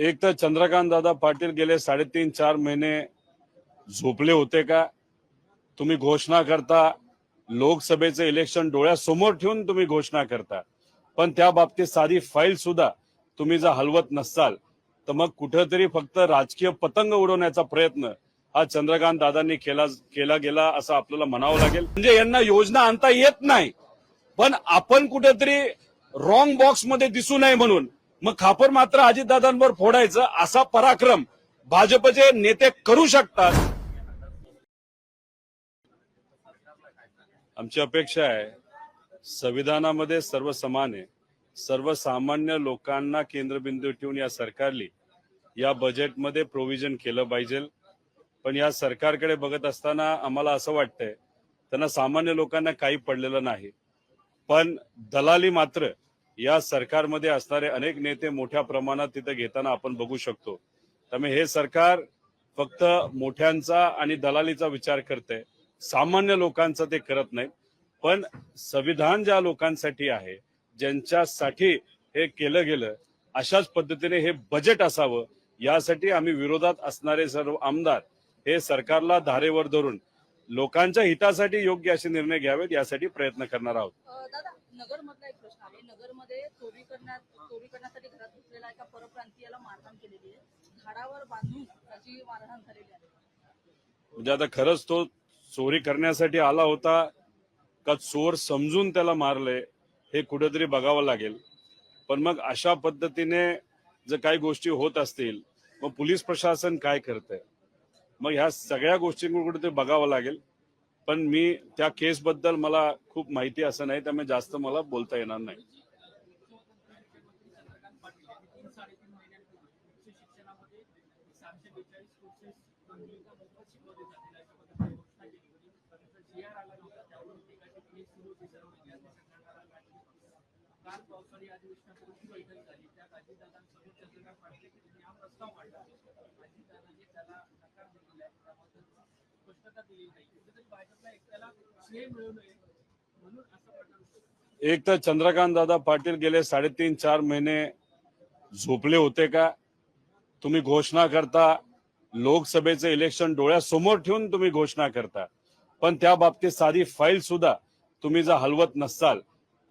एक तर चंद्रकांत दादा पाटील गेले साडेतीन चार महिने झोपले होते का? तुम्ही घोषणा करता लोकसभेचं इलेक्शन डोळ्यासमोर ठेवून तुम्ही घोषणा करता. पण त्या बाबतीत साधी फाईल सुद्धा तुम्ही जर हलवत नसाल तर मग कुठंतरी फक्त राजकीय पतंग उडवण्याचा प्रयत्न हा चंद्रकांत दादांनी केला केला गेला असं आपल्याला म्हणावं लागेल. म्हणजे यांना योजना आणता येत नाही. पण आपण कुठेतरी रॉंग बॉक्समध्ये दिसू नये म्हणून मग खापर मात्र अजितदादांवर फोडायचं असा पराक्रम भाजपचे नेते करू शकतात. आमची अपेक्षा आहे संविधानामध्ये सर्व समान आहे सर्वसामान्य लोकांना केंद्रबिंदू ठेवून या सरकारली या बजेटमध्ये प्रोव्हिजन केलं पाहिजे. पण या सरकारकडे बघत असताना आम्हाला असं वाटतंय त्यांना सामान्य लोकांना काही पडलेलं नाही. पण दलाली मात्र या सरकारमध्ये असणारे अनेक नेते मोठ्या प्रमाणात तिथे घेताना आपण बघू शकतो. त्यामुळे हे सरकार फक्त मोठ्यांचा आणि दलालीचा विचार करते. सामान्य लोकांचा ते करत नाही. पण संविधान ज्या लोकांसाठी आहे ज्यांच्यासाठी हे केलं गेलं अशाच पद्धतीने हे बजेट असावं यासाठी आम्ही विरोधात असणारे सर्व आमदार हे सरकारला धारेवर धरून लोकांच्या हितासाठी योग्य असे निर्णय घ्यावेत यासाठी प्रयत्न करणार आहोत. दादा नगर मधला एक प्रश्न आहे. नगरमध्ये चोरी करण्यात चोरी करण्यासाठी घरात घुसलेला एका परप्रांतीयाला मारहाण केलेली आहे. झाडावर बांधून त्याची मारहाण झालेली आहे. म्हणजे आता खरंच तो चोरी करण्यासाठी आला होता का चोर समजून त्याला मारले हे कुठेतरी बघावं लागेल. पण मग अशा पद्धतीने जर काही गोष्टी होत असतील मग पोलीस प्रशासन काय करतंय? मग ह्या सगळ्या गोष्टींकडे कुठेतरी बघावं लागेल. पण मी त्या केसबद्दल मला खूप माहिती असं नाही त्यामुळे जास्त मला बोलता येणार नाही. एक तर चंद्रकांत दादा पाटील गेले साडेतीन चार महिने झोपले होते का? तुम्ही घोषणा करता लोकसभेचे इलेक्शन डोळ्यासमोर ठेवून तुम्ही घोषणा करता. पण त्या बाबतीत साधी फाईल सुद्धा तुम्ही जर हलवत नसाल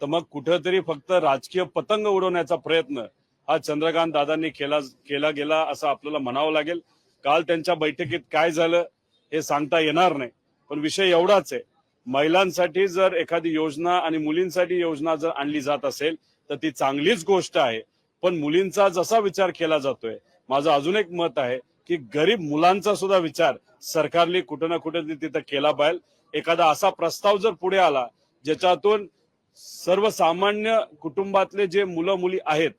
तर मग कुठंतरी फक्त राजकीय पतंग उडवण्याचा प्रयत्न हा चंद्रकांत दादांनी केला केला गेला असं आपल्याला म्हणावं लागेल. काल त्यांच्या बैठकीत काय झालं? हे सांगता येणार नाही. पण विषय एवढाच आहे. महिलांसाठी जर एखादी योजना आणि मुलींसाठी योजना जर आणली जात असेल तर ती चांगलीच गोष्ट आहे. पण मुलींचा जसा विचार केला जातोय माझं अजून एक मत आहे की गरीब मुलांचा सुद्धा विचार सरकारने कुठं ना कुठे तिथं केला पाहिजे. एखादा असा प्रस्ताव जर पुढे आला ज्याच्यातून सर्वसामान्य कुटुंबातले जे मुलं मुली आहेत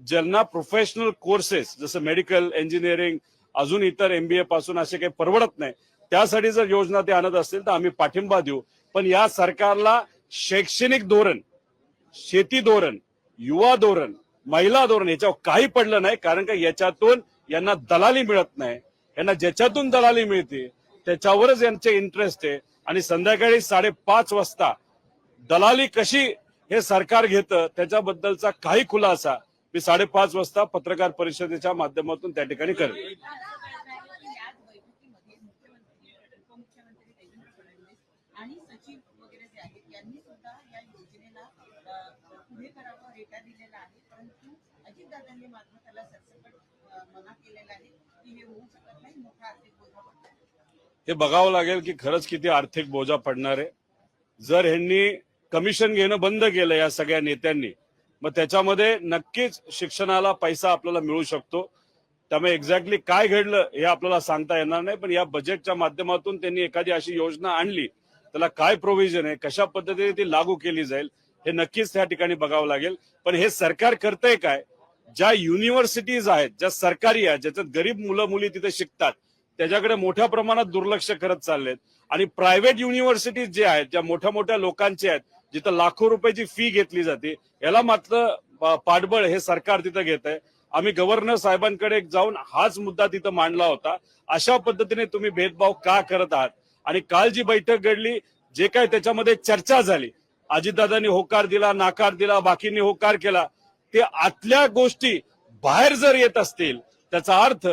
ज्यांना प्रोफेशनल कोर्सेस जसं मेडिकल इंजिनिअरिंग अजून इतर एमबीए पासून असे काही परवडत नाही. त्यासाठी जर योजना ते आणत असतील तर आम्ही पाठिंबा देऊ. पण या सरकारला शैक्षणिक धोरण शेती धोरण युवा धोरण महिला धोरण याच्यावर काही पडलं नाही. कारण का याच्यातून यांना दलाली मिळत नाही. यांना ज्याच्यातून दलाली मिळते त्याच्यावरच यांचे इंटरेस्ट आहे. आणि संध्याकाळी साडेपाच वाजता दलाली कशी हे सरकार घेतं त्याच्याबद्दलचा काही खुलासा मी साडेपाच वाजता पत्रकार परिषदेच्या माध्यमातून त्या ठिकाणी करेन. हे बघावं लागेल की खरंच किती आर्थिक बोजा पडणार. आहे जर ह्यांनी कमिशन घेणं बंद केलं या सगळ्या नेत्यांनी मग त्याच्यामध्ये नक्कीच शिक्षणाला पैसा आपल्याला मिळू शकतो. त्यामुळे एक्झॅक्टली काय घडलं हे आपल्याला सांगता येणार नाही. पण या बजेटच्या माध्यमातून त्यांनी एखादी अशी योजना आणली. त्याला काय प्रोव्हिजन आहे? कशा पद्धतीने ती लागू केली जाईल? हे नक्कीच त्या ठिकाणी बघावं लागेल. पण हे सरकार करतंय काय? ज्या युनिव्हर्सिटीज आहेत ज्या सरकारी आहेत ज्याच्यात गरीब मुलं मुली तिथे शिकतात त्याच्याकडे मोठ्या प्रमाणात दुर्लक्ष करत चाललेत. आणि प्रायव्हेट युनिव्हर्सिटीज जे आहेत ज्या मोठ्या मोठ्या लोकांचे आहेत जिथं लाखो रुपयाची फी घेतली जाते याला मात्र पाठबळ हे सरकार तिथं घेत आहे. आम्ही गव्हर्नर साहेबांकडे जाऊन हाच मुद्दा तिथं मांडला होता. अशा पद्धतीने तुम्ही भेदभाव का करत आहात? आणि काल जी बैठक घडली जे काय त्याच्यामध्ये चर्चा झाली अजितदादांनी होकार दिला नाकार दिला बाकींनी होकार केला ते आतल्या गोष्टी बाहेर जर येत असतील त्याचा अर्थ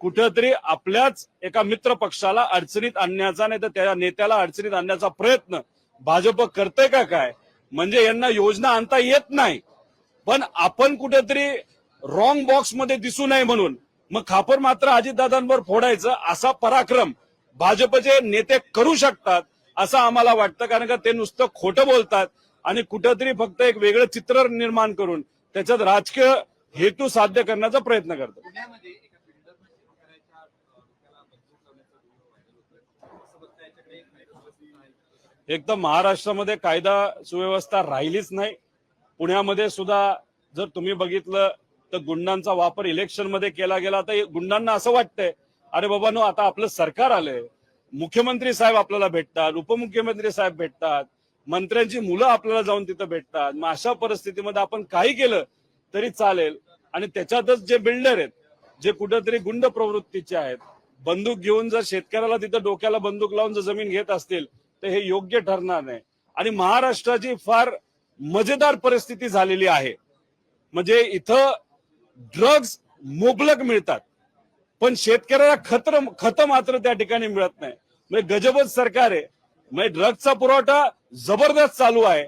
कुठंतरी आपल्याच एका मित्र पक्षाला अडचणीत आणण्याचा नाही तर त्या नेत्याला अडचणीत आणण्याचा प्रयत्न भाजप करते का काय? म्हणजे यांना योजना आणता येत नाही. पण आपण कुठेतरी रॉंग बॉक्समध्ये दिसू नये म्हणून. मग खापर मात्र अजितदादांवर फोडायचं असा पराक्रम भाजपचे नेते करू शकतात असं आम्हाला वाटतं कारण का ते नुसतं खोटं बोलतात आणि कुठंतरी फक्त एक वेगळं चित्र निर्माण करून त्याच्यात राजकीय हेतू साध्य करण्याचा प्रयत्न करतात पुण्यामध्ये एका बिल्डरनं शेतकऱ्याच्या अं, डोक्याला बंदूक लावण्याचा व्हिडिओ व्हायरल होतोय असं बघता याच्याकडे एक कायदा आहे एक तर महाराष्ट्रामध्ये कायदा सुव्यवस्था राहिलीच नाही. पुण्यामध्ये सुद्धा जर तुम्ही बघितलं तर गुंडांचा वापर इलेक्शनमध्ये केला गेला. तर गुंडांना असं वाटतंय अरे बाबा नो आता आपलं सरकार आलंय. मुख्यमंत्री साहेब आपल्याला भेटतात उपमुख्यमंत्री साहेब भेटतात मंत्र्यांची मुलं आपल्याला जाऊन तिथं भेटतात. मग अशा परिस्थितीमध्ये आपण काही केलं तरी चालेल. आणि त्याच्यातच जे बिल्डर आहेत जे कुठंतरी गुंड प्रवृत्तीचे आहेत बंदूक घेऊन जर शेतकऱ्याला तिथं डोक्याला बंदूक लावून जर जमीन घेत असतील तर हे योग्य ठरणार नाही. आणि महाराष्ट्राची फार मजेदार परिस्थिती झालेली आहे. म्हणजे इथं ड्रग्ज मुबलक मिळतात. पण शेतकऱ्याला खतर खत मात्र त्या ठिकाणी मिळत नाही. म्हणजे गजबच सरकार आहे. म्हणजे ड्रग्जचा पुरवठा जबरदस्त चालू आहे.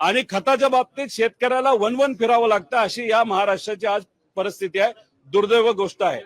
आणि खताच्या बाबतीत शेतकऱ्याला वन वन फिरावं लागतं अशी या महाराष्ट्राची आज परिस्थिती आहे. दुर्दैव गोष्ट आहे.